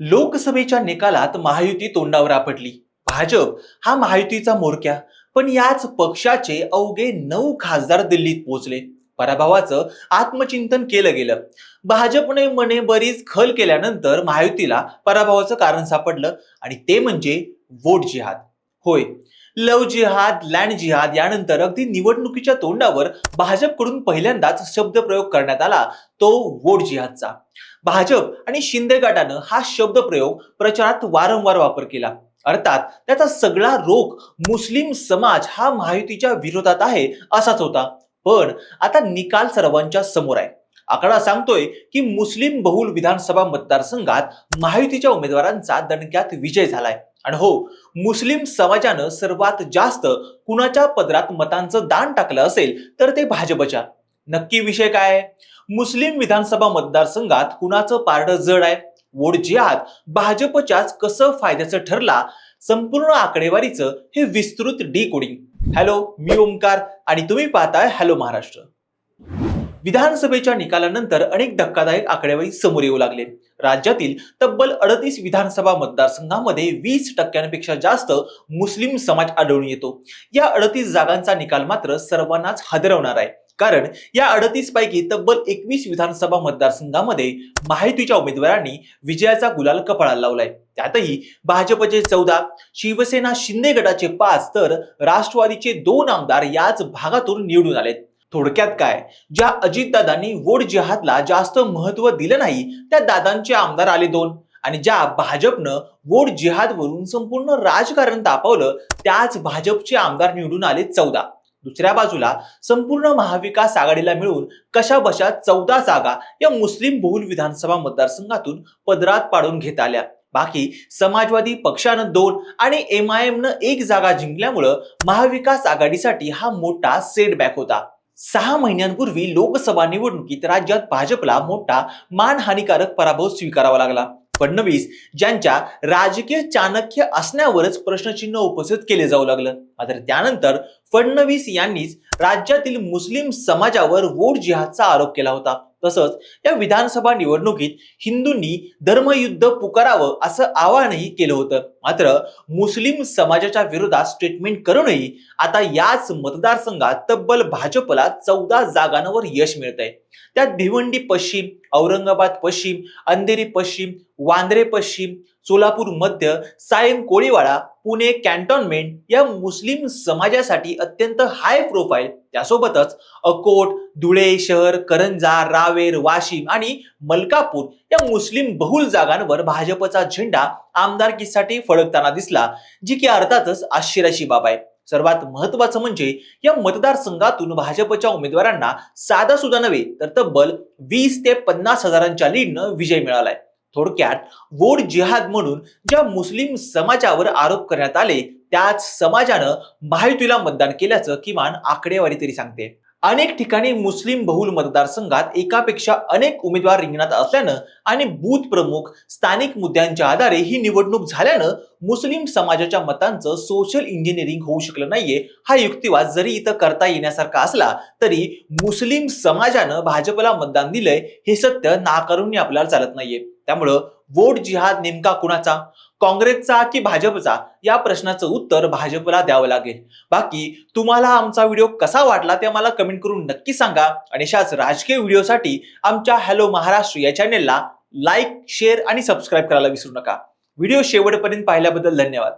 लोकसभेच्या निकालात महायुती तोंडावर आपटली. भाजप हा महायुतीचा मोरक्या पण याच पक्षाचे अवघे नऊ खासदार दिल्लीत पोहोचले. पराभवाचं आत्मचिंतन केलं गेलं. भाजपने मने बरीच खल केल्यानंतर महायुतीला पराभवाचं कारण सापडलं आणि ते म्हणजे वोट जिहाद. होय लव जिहाद लँड जिहाद यानंतर अगदी निवडणुकीच्या तोंडावर भाजपकडून पहिल्यांदाच शब्दप्रयोग करण्यात आला तो वोट जिहादचा. भाजप आणि शिंदे गटानं हा शब्दप्रयोग प्रचारात वारंवार वापर केला. अर्थात त्याचा सगळा रोख मुस्लिम समाज हा महायुतीच्या विरोधात आहे असाच होता. पण आता निकाल सर्वांच्या समोर आहे. आकडा सांगतोय की मुस्लिम बहुल विधानसभा मतदारसंघात महायुतीच्या उमेदवारांचा दणक्यात विजय झालाय. आणि हो मुस्लिम समाजानं सर्वात जास्त कुणाच्या पदरात मतांचं दान टाकलं असेल तर ते भाजपच्या. नक्की विषय काय? मुस्लिम विधानसभा मतदारसंघात कुणाचं पारडं जड आहे? वोट जिहाद भाजपच्याच कसं फायद्याचं ठरला? संपूर्ण आकडेवारीचं हे विस्तृत डी कोडिंग हॅलो मी ओमकार आणि तुम्ही पाहताय हॅलो महाराष्ट्र. विधानसभेच्या निकालानंतर अनेक धक्कादायक आकडेवारी समोर येऊ लागले. राज्यातील तब्बल अडतीस विधानसभा मतदारसंघामध्ये वीस टक्क्यांपेक्षा जास्त मुस्लिम समाज आढळून येतो. या अडतीस जागांचा निकाल मात्र सर्वांनाच हादरवणार आहे. कारण या अडतीस पैकी तब्बल एकवीस विधानसभा मतदारसंघामध्ये माहितीच्या उमेदवारांनी विजयाचा गुलाल कपाळाला लावलाय. त्यातही भाजपचे चौदा शिवसेना शिंदे गटाचे पाच तर राष्ट्रवादीचे दोन आमदार याच भागातून निवडून आलेत. थोडक्यात काय? ज्या अजितदादांनी वोट जिहादला जास्त महत्त्व दिलं नाही त्या दादांचे आमदार आले दोन. आणि ज्या भाजपनं वोट जिहादवरून संपूर्ण राजकारण तापवलं त्याच भाजपचे आमदार निवडून आले चौदा. दुसऱ्या बाजूला संपूर्ण महाविकास आघाडीला मिळून कशा बशा चौदा जागा या मुस्लिम बहुल विधानसभा मतदारसंघातून पदरात पाडून घेत आल्या. बाकी समाजवादी पक्षानं दोन आणि एम आय एम न एक जागा जिंकल्यामुळं महाविकास आघाडीसाठी हा मोठा सेटबॅक होता. सहा महिन्यांपूर्वी लोकसभा निवडणुकीत राज्यात भाजपला मोठा मानहानिकारक पराभव स्वीकारावा लागला. फडणवीस ज्यांच्या राजकीय चाणक्य असण्यावरच प्रश्नचिन्ह उपस्थित केले जाऊ लागलं. मात्र त्यानंतर फडणवीस यांनीच राज्यातील मुस्लिम समाजावर वोट जिहादचा आरोप केला होता. तसंच या विधानसभा निवडणुकीत हिंदूंनी धर्मयुद्ध पुकारावं असं आवाहनही केलं होतं. मात्र मुस्लिम समाजाच्या विरोधात स्टेटमेंट करूनही आता याच मतदारसंघात तब्बल भाजपला चौदा जागांवर यश मिळत आहे त्यात भिवंडी पश्चिम औरंगाबाद पश्चिम अंधेरी पश्चिम वांद्रे पश्चिम सोलापूर मध्य सायन कोळीवाडा पुणे कॅन्टॉनमेंट या मुस्लिम समाजासाठी अत्यंत हाय प्रोफाईल त्यासोबतच अकोट धुळे शहर करंजा रावेर वाशिम आणि मलकापूर या मुस्लिम बहुल जागांवर भाजपचा झेंडा आमदारकीसाठी फडकताना दिसला जी की अर्थातच आश्चर्याची बाब आहे. सर्वात महत्वाचं म्हणजे या मतदारसंघातून भाजपच्या उमेदवारांना साधा सुद्धा नव्हे तर तब्बल वीस ते पन्नास हजारांच्या लीडनं विजय मिळालाय. थोडक्यात वोट जिहाद म्हणून ज्या मुस्लिम समाजावर आरोप करण्यात आले त्याच समाजानं महायुतीला मतदान केल्याचं किमान आकडेवारी तरी सांगते. अनेक ठिकाणी मुस्लिम बहुल मतदारसंघात एकापेक्षा अनेक उमेदवार रिंगणात असल्यानं आणि बूथ प्रमुख स्थानिक मुद्द्यांच्या आधारे ही निवडणूक झाल्यानं मुस्लिम समाजाच्या मतांचं सोशल इंजिनिअरिंग होऊ शकलं नाहीये हा युक्तिवाद जरी इथं करता येण्यासारखा असला तरी मुस्लिम समाजानं भाजपला मतदान दिलंय हे सत्य नाकारून आपल्याला चालत नाहीये. त्यामुळं वोट जिहाद नेमका कुणाचा? काँग्रेसचा की भाजपचा? या प्रश्नाचं उत्तर भाजपला द्यावं लागेल. बाकी तुम्हाला आमचा व्हिडिओ कसा वाटला ते मला कमेंट करून नक्की सांगा. आणि अशाच राजकीय व्हिडिओसाठी आमच्या हॅलो महाराष्ट्र या चॅनेलला लाईक शेअर आणि सबस्क्राईब करायला विसरू नका. व्हिडिओ शेवटपर्यंत पाहिल्याबद्दल धन्यवाद.